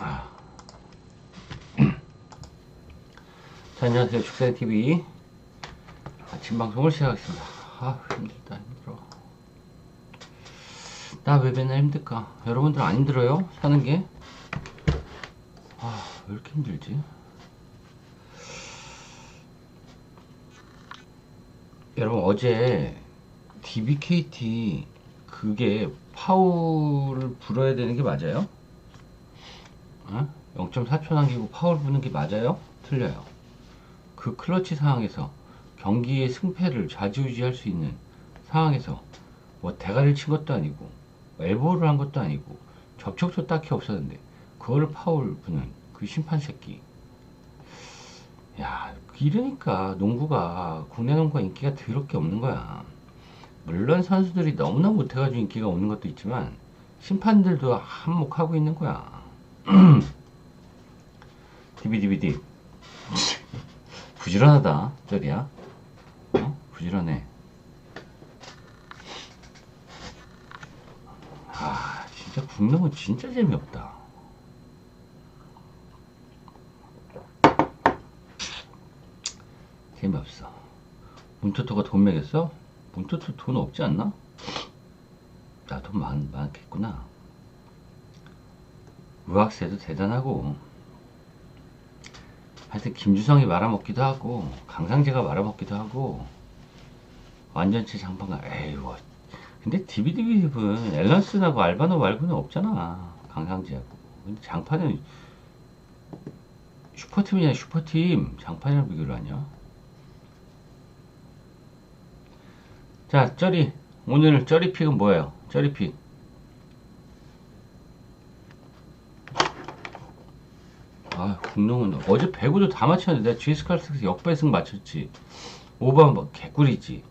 자, 안녕하세요. 축사TV. 아침 방송을 시작하겠습니다. 아, 힘들다, 힘들어. 나 왜 맨날 힘들까? 여러분들 안 힘들어요? 사는 게? 아, 왜 이렇게 힘들지? 여러분, 어제 DBKT 그게 파울을 불어야 되는 게 맞아요? 어? 0.4초 남기고 파울 부는 게 맞아요? 틀려요. 그 클러치 상황에서 경기의 승패를 좌지우지할 수 있는 상황에서 뭐 대가리를 친 것도 아니고 엘보를 한 것도 아니고 접촉도 딱히 없었는데 그거를 파울 부는 그 심판 새끼 야 이러니까 농구가 국내 농구가 인기가 더럽게 없는 거야 물론 선수들이 너무나 못해가지고 인기가 없는 것도 있지만 심판들도 한몫하고 있는 거야 디비디비디. 부지런하다 저리야. 어? 부지런해. 아 진짜 국능은 진짜 재미없다. 재미없어. 문토토가 돈 매겼어? 문토토 돈 없지 않나? 나 돈 많겠구나 의학세도 대단하고. 하여튼 김주성이 말아먹기도 하고 강상재가 말아먹기도 하고 완전체 장판가 에이구 근데 디비디비는 앨런슨하고 알바노 말고는 없잖아 강상재하고. 근데 장판은 슈퍼팀이냐 슈퍼팀 장판이랑 비교를 하냐? 자 쩌리. 오늘 쩌리픽은 뭐예요? 쩌리픽 아, 국농은 어제 배구도 다 맞췄는데 내가 GS 칼텍스 역배승 맞췄지. 오바 뭐 개꿀이지.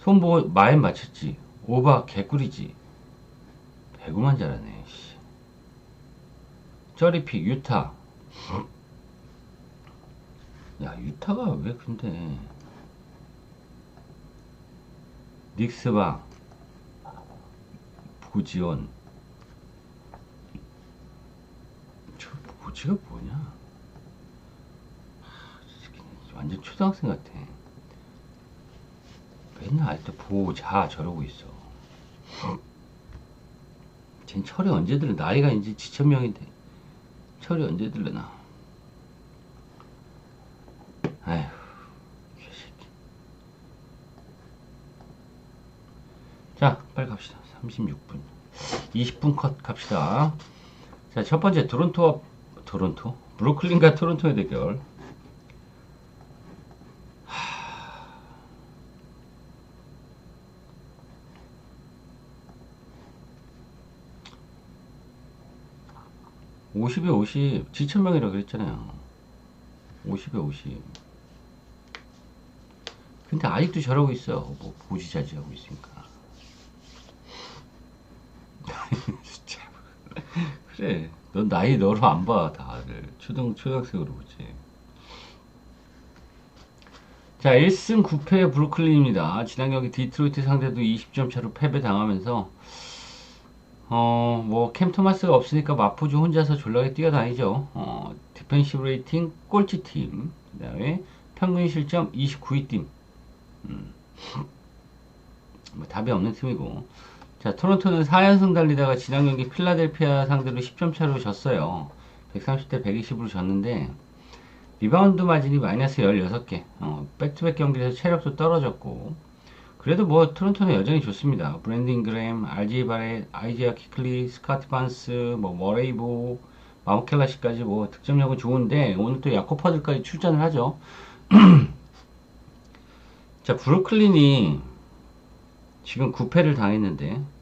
손보 마엔 맞췄지. 오바 개꿀이지. 배구만 잘하네. 씨. 쩌리픽 유타. 야 유타가 왜 근데 닉스바 보지원 고치가 뭐냐? 하, 완전 초등학생 같아. 맨날 알때 보자 저러고 있어. 쟨 철이 언제 들려? 나이가 이제 지천명인데 철이 언제 들려나? 아휴, 개새끼. 자, 빨리 갑시다. 36분. 20분 컷 갑시다. 자, 첫 번째 토론토와 토론토? 브루클린과 토론토의 대결. 하... 50에 50, 지천명이라고 그랬잖아요. 50에 50. 근데 아직도 저러고 있어. 뭐, 보지자지 하고 있으니까. 진짜. 그래. 넌 나이 너로 안 봐, 다들. 초등, 초등학생으로 보지. 자, 1승 9패 브루클린입니다. 지난 경기 디트로이트 상대도 20점 차로 패배 당하면서, 어, 뭐, 캠 토마스가 없으니까 마포주 혼자서 졸라게 뛰어다니죠. 어, 디펜시브 레이팅 꼴찌 팀. 그 다음에 평균 실점 29위 팀. 음. 뭐, 답이 없는 팀이고. 자, 토론토는 4연승 달리다가 지난 경기 필라델피아 상대로 10점 차로 졌어요. 130대 120으로 졌는데 리바운드 마진이 마이너스 16개. 어, 백투백 경기에서 체력도 떨어졌고 그래도 뭐 토론토는 여전히 좋습니다. 브랜딩 그램, 바렛, 아이지아 키클리, 스카트 반스, 뭐 머레이보, 마우켈라시까지 뭐 득점력은 좋은데 오늘 또 야코퍼들까지 출전을 하죠. 자, 브루클린이 지금 9패를 당했는데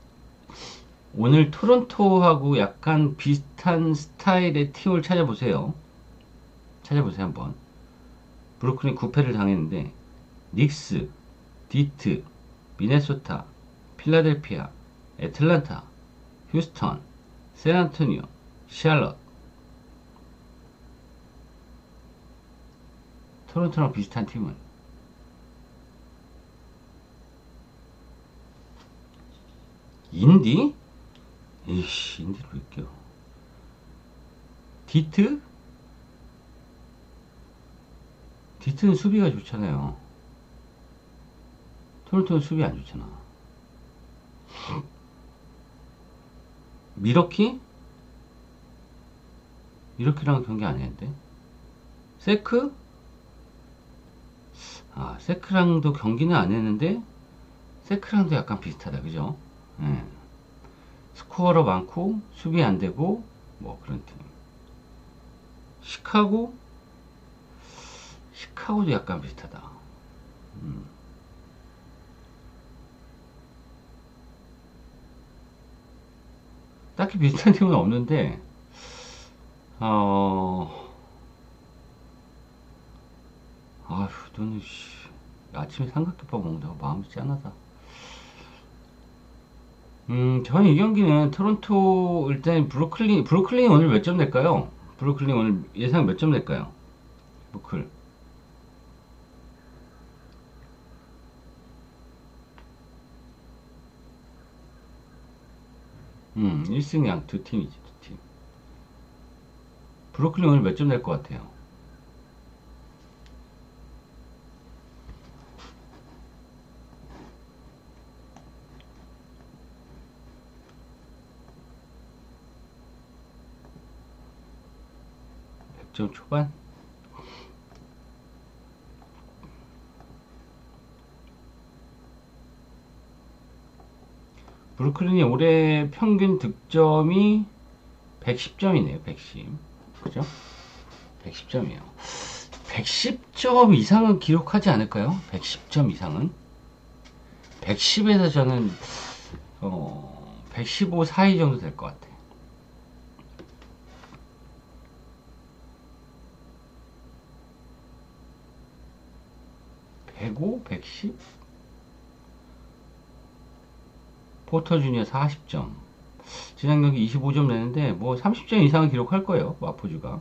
오늘 토론토하고 약간 비슷한 스타일의 팀을 찾아보세요. 찾아보세요 한번. 브루클린 9패를 당했는데 닉스, 디트, 미네소타, 필라델피아, 애틀란타, 휴스턴, 샌안토니오, 샬럿 토론토랑 비슷한 팀은 인디? 이씨, 인디를 왜 껴? 디트? 디트는 수비가 좋잖아요. 토론토는 수비 안 좋잖아. 미러키? 미러키랑 경기 안 했는데? 세크? 아, 세크랑도 경기는 안 했는데, 세크랑도 약간 비슷하다, 그죠? 예. 스코어로 많고, 수비 안 되고, 뭐 그런 팀. 시카고? 시카고도 약간 비슷하다. 음. 딱히 비슷한 팀은 없는데, 어, 아휴, 너는, 씨, 아침에 삼각김밥 먹는다고 마음이 짠하다. 음, 저는 이 경기는 토론토, 일단 브루클린, 브루클린 오늘 몇 점 낼까요? 브루클린 오늘 예상 몇 점 낼까요? 브루클. 음, 1승 양 두 팀이지, 두 팀. 브루클린 오늘 몇 점 낼 것 같아요? 100점 초반? 브루클린이 올해 평균 득점이 110점이네요, 110. 그죠? 110점이에요. 110점 이상은 기록하지 않을까요? 110점 이상은? 110에서 저는, 어, 115 사이 정도 될 것 같아요. 105, 110? 포터 주니어 40점. 지난 경기 25점 내는데 뭐 30점 이상은 기록할 거예요. 마포주가.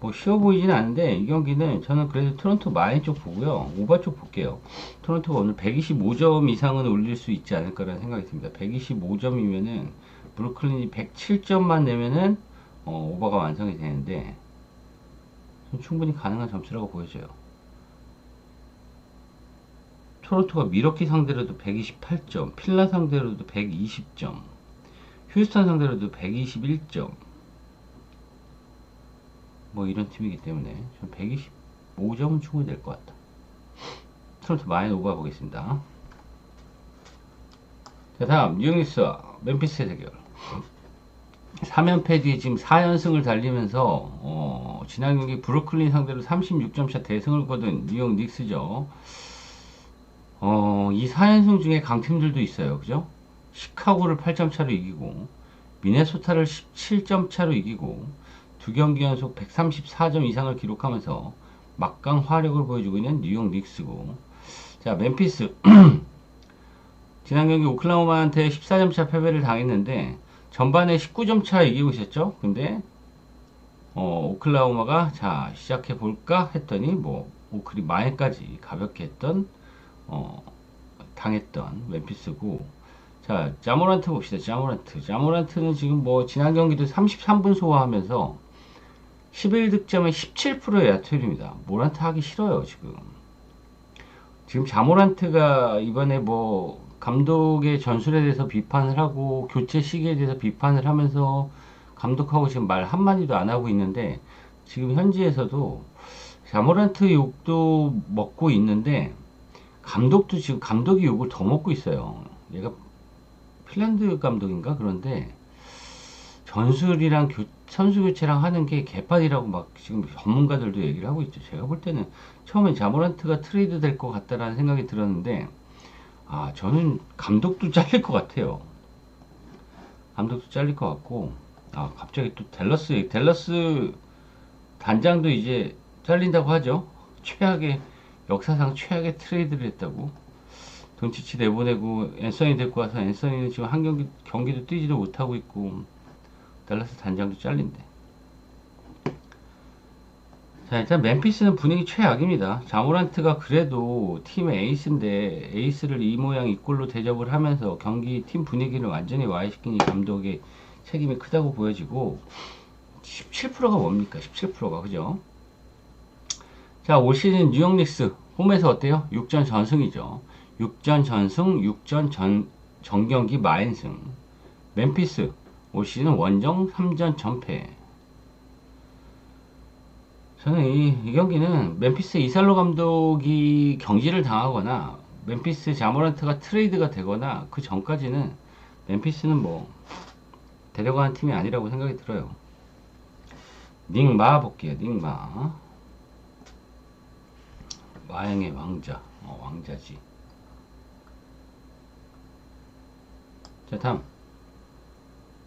뭐 쉬워 보이진 않는데 이 경기는 저는 그래도 토론토 마인 쪽 보고요. 오바 쪽 볼게요. 토론토가 오늘 125점 이상은 올릴 수 있지 않을까라는 생각이 듭니다. 125점이면은 브루클린이 107점만 내면은 어, 오버가 완성이 되는데 충분히 가능한 점수라고 보여져요. 토론토가 미러키 상대로도 128점, 필라 상대로도 120점, 휴스턴 상대로도 121점. 뭐 이런 팀이기 때문에 전 125점은 충분히 될 것 같다. 토론토 마인 오버 보겠습니다. 자, 다음 뉴닉스와 멤피스의 대결. 3연패 뒤에 지금 4연승을 달리면서 어, 지난 경기 브루클린 상대로 36점 차 대승을 거둔 뉴욕 닉스죠. 어, 이 4연승 중에 강팀들도 있어요. 그죠? 시카고를 8점 차로 이기고 미네소타를 17점 차로 이기고 두 경기 연속 134점 이상을 기록하면서 막강 화력을 보여주고 있는 뉴욕 닉스고 자 멤피스 지난 경기 오클라호마한테 14점 차 패배를 당했는데 전반에 19점 차 이기고 있었죠. 근데 어, 오클라호마가 자 시작해 볼까 했더니 뭐 오클이 마에까지 가볍게 했던 어, 당했던 멤피스고 자 자모란트 봅시다. 자모란트 자모란트는 지금 뭐 지난 경기도 33분 소화하면서 11득점에 17%의 야투율입니다. 모란트 하기 싫어요 지금. 지금 자모란트가 이번에 뭐 감독의 전술에 대해서 비판을 하고 교체 시기에 대해서 비판을 하면서 감독하고 지금 말 한마디도 안 하고 있는데 지금 현지에서도 자모란트 욕도 먹고 있는데 감독도 지금 감독이 욕을 더 먹고 있어요. 얘가 핀란드 감독인가 그런데 전술이랑 교, 선수 교체랑 하는 게 개판이라고 막 지금 전문가들도 얘기를 하고 있죠. 제가 볼 때는 처음엔 자모란트가 트레이드 될 것 같다라는 생각이 들었는데 아, 저는 감독도 잘릴 것 같아요. 감독도 잘릴 것 같고, 아, 갑자기 또 델러스, 델러스 단장도 이제 잘린다고 하죠. 최악의, 역사상 최악의 트레이드를 했다고. 돈치치 내보내고, 앤서니 데리고 와서 앤서니는 지금 한 경기, 경기도 뛰지도 못하고 있고, 델러스 단장도 잘린대. 자, 일단 멤피스는 분위기 최악입니다. 자모란트가 그래도 팀의 에이스인데 에이스를 이 모양 이 꼴로 대접을 하면서 경기 팀 분위기를 완전히 와해시킨 이 감독의 책임이 크다고 보여지고 17%가 뭡니까? 17%가 그죠? 자, 올 시즌 뉴욕 닉스 홈에서 어때요? 6전 전승이죠. 6전 전승, 6전 전 정경기 마인승. 멤피스 올 시즌 원정 3전 전패. 저는 이, 이 경기는 멤피스 이살로 감독이 경질을 당하거나 멤피스 자모란트가 트레이드가 되거나 그 전까지는 멤피스는 뭐 데려가는 팀이 아니라고 생각이 들어요. 닉마 볼게요. 닉마 마영의 왕자 어, 왕자지 자 다음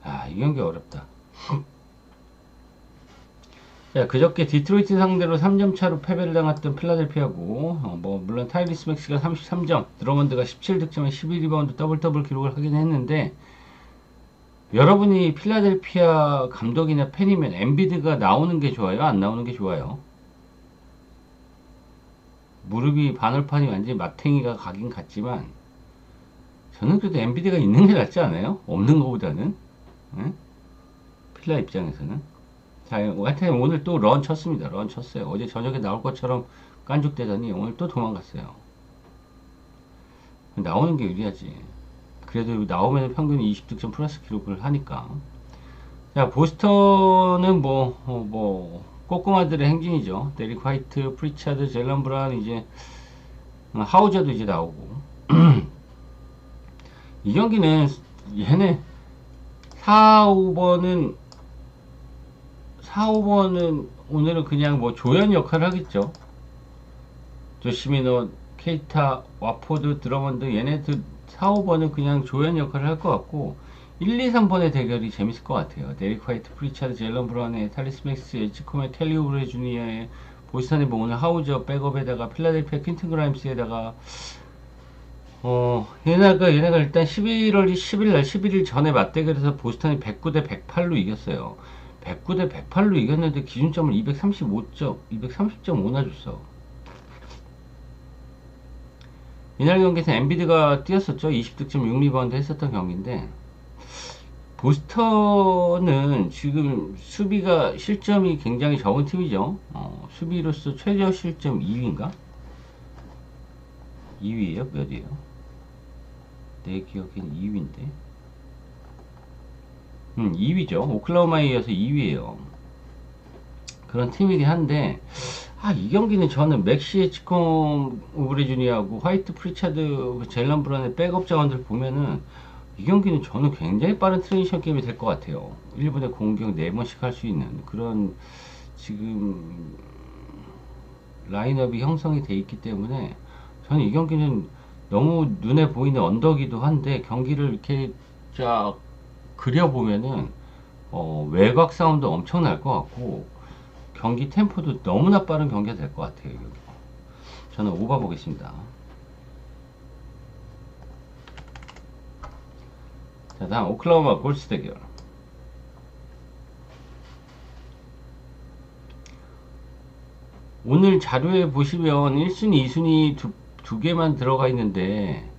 아이 경기 어렵다 자, 그저께 디트로이트 상대로 3점 차로 패배를 당했던 필라델피아고, 어, 뭐, 물론 타이리스 맥스가 33점, 드러먼드가 17득점에 12리바운드 더블 더블 기록을 하긴 했는데, 여러분이 필라델피아 감독이나 팬이면 엔비드가 나오는 게 좋아요? 안 나오는 게 좋아요? 무릎이 바늘판이 완전히 마탱이가 가긴 갔지만, 저는 그래도 엔비드가 있는 게 낫지 않아요? 없는 것보다는? 응? 필라 입장에서는? 자, 하여튼 오늘 또 런 쳤습니다. 런 쳤어요. 어제 저녁에 나올 것처럼 깐죽대더니 오늘 또 도망갔어요. 나오는 게 유리하지. 그래도 나오면 평균 20득점 플러스 기록을 하니까. 자, 보스턴은 뭐, 어, 뭐, 꼬꼬마들의 행진이죠. 데릭 화이트, 프리차드, 젤런 브라운, 이제, 어, 하우저도 이제 나오고. 이 경기는 얘네 4, 5번은 4, 5번은 오늘은 그냥 뭐 조연 역할을 하겠죠. 조시미노, 케이타, 와포드, 드러먼드 얘네들 4, 5번은 그냥 조연 역할을 할 것 같고 1, 2, 3번의 대결이 재밌을 것 같아요. 데릭 화이트, 프리차드, 젤런 브라운의 타리스 맥스, 에치코의 텔리 오브레 주니어의 보스턴의 뭐 오늘 하우저 백업에다가 필라델피아 퀸튼 그라임스에다가 어 얘네가 얘네가 일단 11월 10일 날 11일 전에 맞대결에서 보스턴이 109대 108로 이겼어요. 109대 108로 이겼는데 기준점을 235점, 230.5나 줬어. 이날 경기에서 엔비드가 뛰었었죠. 20득점 6리바운드 했었던 경기인데 보스턴은 지금 수비가 실점이 굉장히 적은 팀이죠. 어, 수비로서 최저 실점 2위인가? 2위에요? 몇이에요? 내 기억엔 2위인데. 음, 2위죠. 오클라호마에 이어서 2위에요. 그런 팀이긴 한데, 아, 이 경기는 저는 맥시의 치콤 우브레 주니하고 화이트 프리차드, 젤런 브란의 백업 자원들 보면은, 이 경기는 저는 굉장히 빠른 트랜지션 게임이 될 것 같아요. 1분에 공격 4번씩 할 수 있는 그런, 지금, 라인업이 형성이 돼 있기 때문에, 저는 이 경기는 너무 눈에 보이는 언덕이기도 한데, 경기를 이렇게 쫙 그려보면은 어, 외곽 싸움도 엄청날 것 같고 경기 템포도 너무나 빠른 경기가 될 것 같아요. 여기. 저는 오바 보겠습니다. 자, 다음 오클라호마 골스 대결. 오늘 자료에 보시면 1순위, 2순위 두, 두 개만 들어가 있는데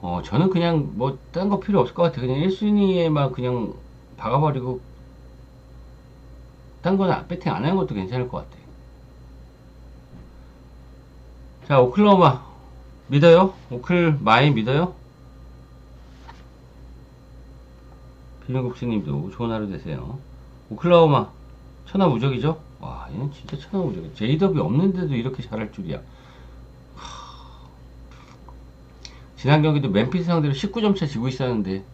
어, 저는 그냥 뭐, 딴 거 필요 없을 것 같아요. 그냥 1순위에만 그냥 박아버리고, 딴 거는 배팅 안 하는 것도 괜찮을 것 같아요. 자, 오클라호마. 믿어요? 오클 마이 믿어요? 비명국수님도 좋은 하루 되세요. 오클라호마. 천하 무적이죠? 와, 얘는 진짜 천하 무적이야. 제이더비 없는데도 이렇게 잘할 줄이야. 지난 경기도 멤피스 상대로 19점 차 지고 있었는데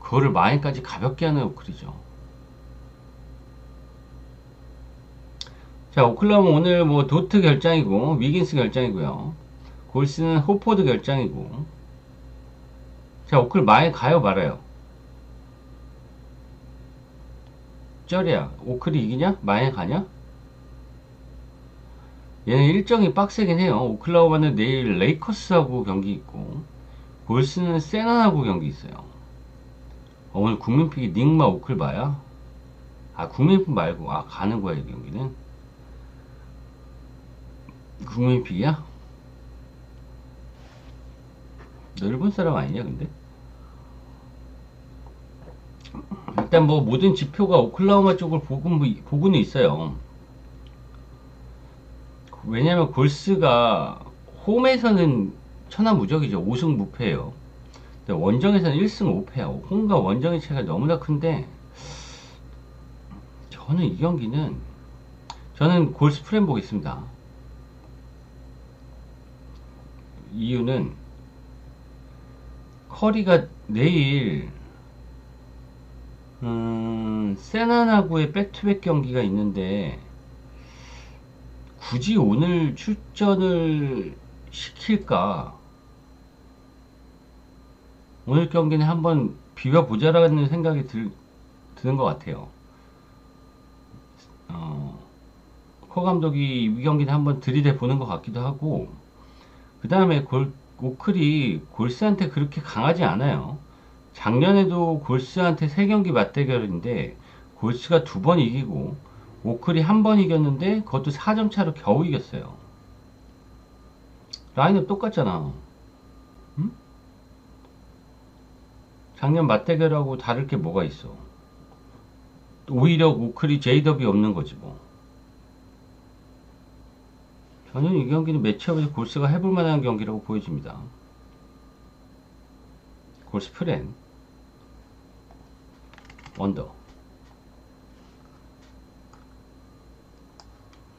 그거를 마인까지 가볍게 하는 오클이죠. 자, 오클라호마 오늘 뭐 도트 결장이고 위긴스 결장이고요. 골스는 호포드 결장이고. 자, 오클 마인 가요 말아요. 쩌리야, 오클이 이기냐? 마인 가냐? 얘는 일정이 빡세긴 해요. 오클라호마는 내일 레이커스하고 경기 있고 골스는 세난하고 경기 있어요. 어, 오늘 국민픽이 닉마 오클바야? 아 국민픽 말고 아 가는 거야 이 경기는? 국민픽이야? 너 일본 사람 아니냐 근데? 일단 뭐 모든 지표가 오클라호마 쪽을 보고, 보고는 있어요. 왜냐면 골스가 홈에서는 천하무적이죠. 5승 무패예요. 근데 원정에서는 1승 5패야. 홈과 원정의 차이가 너무나 큰데 저는 이 경기는 저는 골스 프렘 보겠습니다. 이유는 커리가 내일 음, 세나나구의 백투백 경기가 있는데 굳이 오늘 출전을 시킬까? 오늘 경기는 한번 비벼보자라는 생각이 들, 드는 것 같아요. 어, 커 감독이 이 경기는 한번 들이대 보는 것 같기도 하고, 그 다음에 골, 오클이 골스한테 그렇게 강하지 않아요. 작년에도 골스한테 3경기 맞대결인데, 골스가 두 번 이기고, 오클이 한 번 이겼는데, 그것도 4점 차로 겨우 이겼어요. 라인업 똑같잖아. 응? 작년 맞대결하고 다를 게 뭐가 있어? 오히려 오클이 제이더비 없는 거지 뭐. 저는 이 경기는 매치업에서 골스가 해볼 만한 경기라고 보여집니다. 골스 프렌 원더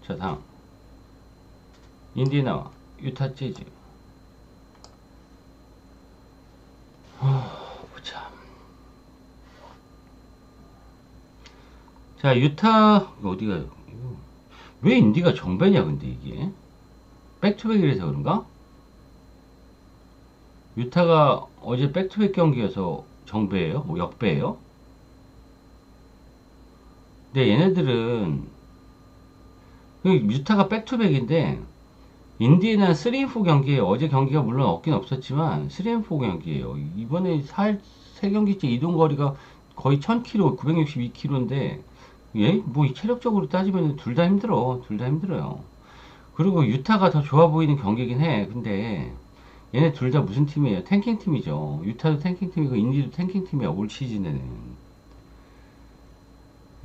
자 다음 인디나와 유타 재즈 자 유타 어디가 왜 인디가 정배냐 근데 이게 백투백이라서 그런가? 유타가 어제 백투백 경기여서 정배예요? 뭐 역배예요? 근데 얘네들은 그 유타가 백투백인데 인디애나 3&4 경기에 어제 경기가 물론 없긴 없었지만 3&4 경기예요. 이번에 4, 3경기째 이동 거리가 거의 1000km, 962km인데 예? 뭐 체력적으로 따지면 둘 다 힘들어. 둘 다 힘들어요. 그리고 유타가 더 좋아 보이는 경기긴 해. 근데 얘네 둘 다 무슨 팀이에요? 탱킹 팀이죠. 유타도 탱킹 팀이고 인디도 탱킹 팀이야. 올 시즌에는.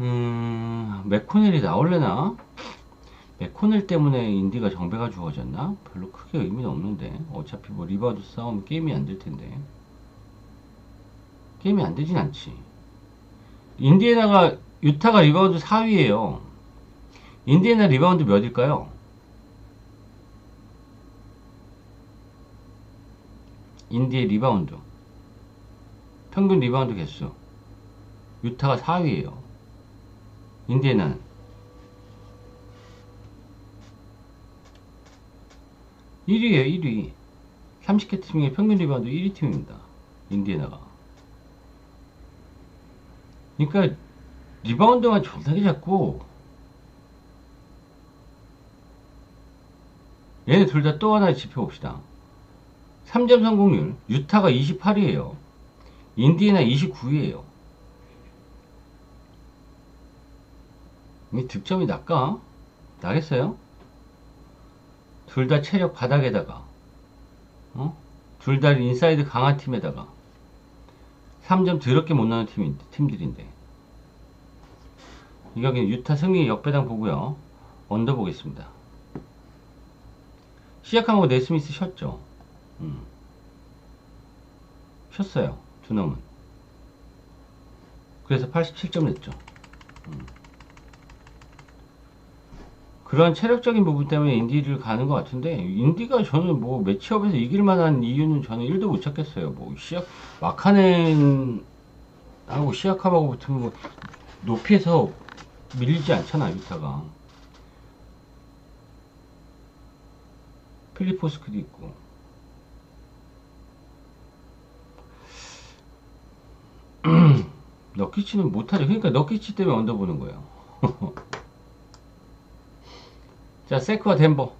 음, 맥코넬이 나올래나? 맥코넬 때문에 인디가 정배가 주어졌나? 별로 크게 의미는 없는데. 어차피 뭐 리바우드 싸움 게임이 안 될 텐데. 게임이 안 되진 않지. 인디애나가 유타가 리바운드 4위에요. 인디애나 리바운드 몇일까요? 인디의 리바운드. 평균 리바운드 개수. 유타가 4위에요. 인디애나는. 1위에요, 1위. 30개 팀 중에 평균 리바운드 1위 팀입니다. 인디애나가. 그러니까 리바운드만 존나게 잡고 얘네 둘 다 또 하나의 지표 봅시다. 3점 성공률 유타가 28이에요. 인디애나 29이에요. 이 득점이 날까? 나겠어요? 둘 다 체력 바닥에다가 어? 둘 다 인사이드 강한 팀에다가 3점 더럽게 못 나는 팀, 팀들인데 이 경기는 유타 승리 역배당 보고요. 언더 보겠습니다. 시작하고 네스미스 쉬었죠. 음. 쉬었어요. 두 놈은. 그래서 87점 냈죠. 음. 그런 체력적인 부분 때문에 인디를 가는 것 같은데 인디가 저는 뭐 매치업에서 이길 만한 이유는 저는 1도 못 찾겠어요. 뭐 시약 마카넨 하고 시약하고 붙으면 뭐 높이에서 밀리지 않잖아 유타가. 필리포스크도 있고. 너키치는 못하죠. 그러니까 너키치 때문에 언더 보는 거예요 자 세크와 덴버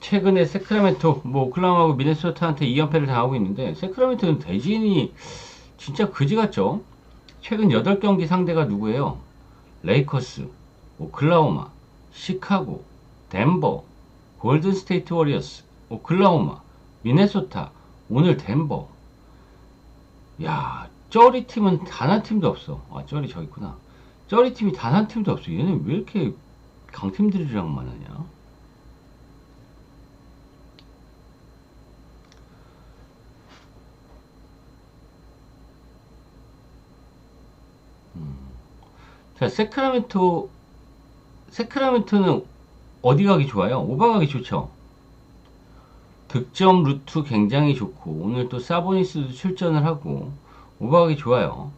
최근에 세크라멘토 뭐 오클라호마하고 미네소타한테 2연패를 당하고 있는데 세크라멘토는 대진이 진짜 그지 같죠 최근 8경기 상대가 누구예요? 레이커스, 오클라호마, 시카고, 덴버, 골든 스테이트 워리어스, 오클라호마, 미네소타, 오늘 덴버. 야, 쩌리 팀은 단 한 팀도 없어. 아, 쩌리 저 있구나. 쩌리 팀이 단 한 팀도 없어. 얘는 왜 이렇게 강팀들이랑 만 하냐? 자, 세크라멘토, 세크라멘토는 어디 가기 좋아요? 오바 가기 좋죠? 득점 루트 굉장히 좋고, 오늘 또 사보니스도 출전을 하고, 오바 가기 좋아요.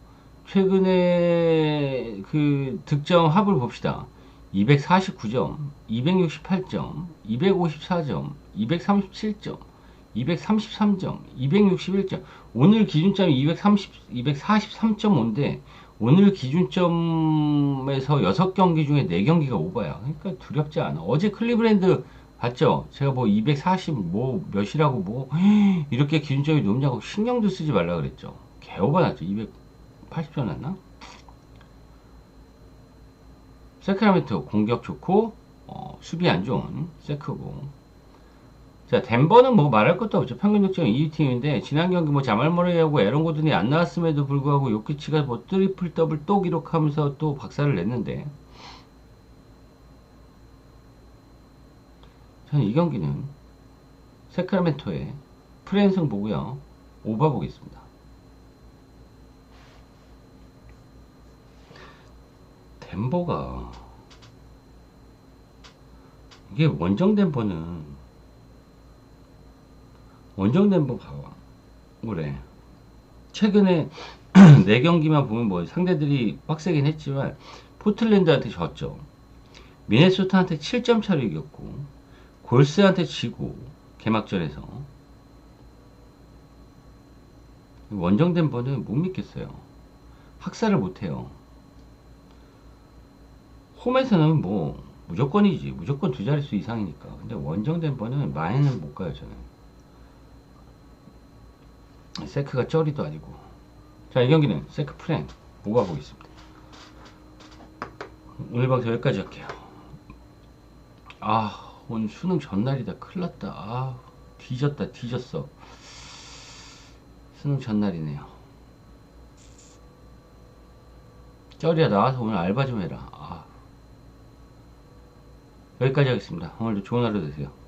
최근에 그 득점 합을 봅시다. 249점, 268점, 254점, 237점, 233점, 261점. 오늘 기준점이 230, 243.5인데, 오늘 기준점에서 6경기 중에 4경기가 오버야. 그러니까 두렵지 않아. 어제 클리브랜드 봤죠? 제가 뭐 240, 뭐 몇이라고 뭐, 이렇게 기준점이 높냐고 신경도 쓰지 말라 그랬죠. 개오바 났죠. 280점 났나? 세크라멘토 공격 좋고, 어, 수비 안 좋은 세크고. 자, 덴버는 뭐 말할 것도 없죠. 평균 득점 2위 팀인데 지난 경기 뭐 자말 머레이하고 에런 고든이 안 나왔음에도 불구하고 요키치가 뭐 트리플 더블 또 기록하면서 또 박살을 냈는데 저는 이 경기는 세크라멘토의 프랜승 보고요. 오바 보겠습니다. 덴버가. 이게 원정 덴버는 원정 덴버 봐봐 그래. 최근에 네 경기만 보면 뭐 상대들이 빡세긴 했지만 포틀랜드한테 졌죠. 미네소타한테 7점 차로 이겼고 골스한테 지고 개막전에서. 원정 덴버는 못 믿겠어요. 학살을 못해요 홈에서는 뭐 무조건이지. 무조건 두 자릿수 이상이니까. 근데 원정 덴버는 많이는 못 가요 저는. 세크가 쩌리도 아니고. 자 이 경기는 세크 프랭 뭐가 보겠습니다. 오늘 방송 여기까지 할게요. 아 오늘 수능 전날이다. 큰일났다. 아 뒤졌다 뒤졌어. 수능 전날이네요. 쩌리야 나와서 오늘 알바 좀 해라. 아. 여기까지 하겠습니다. 오늘도 좋은 하루 되세요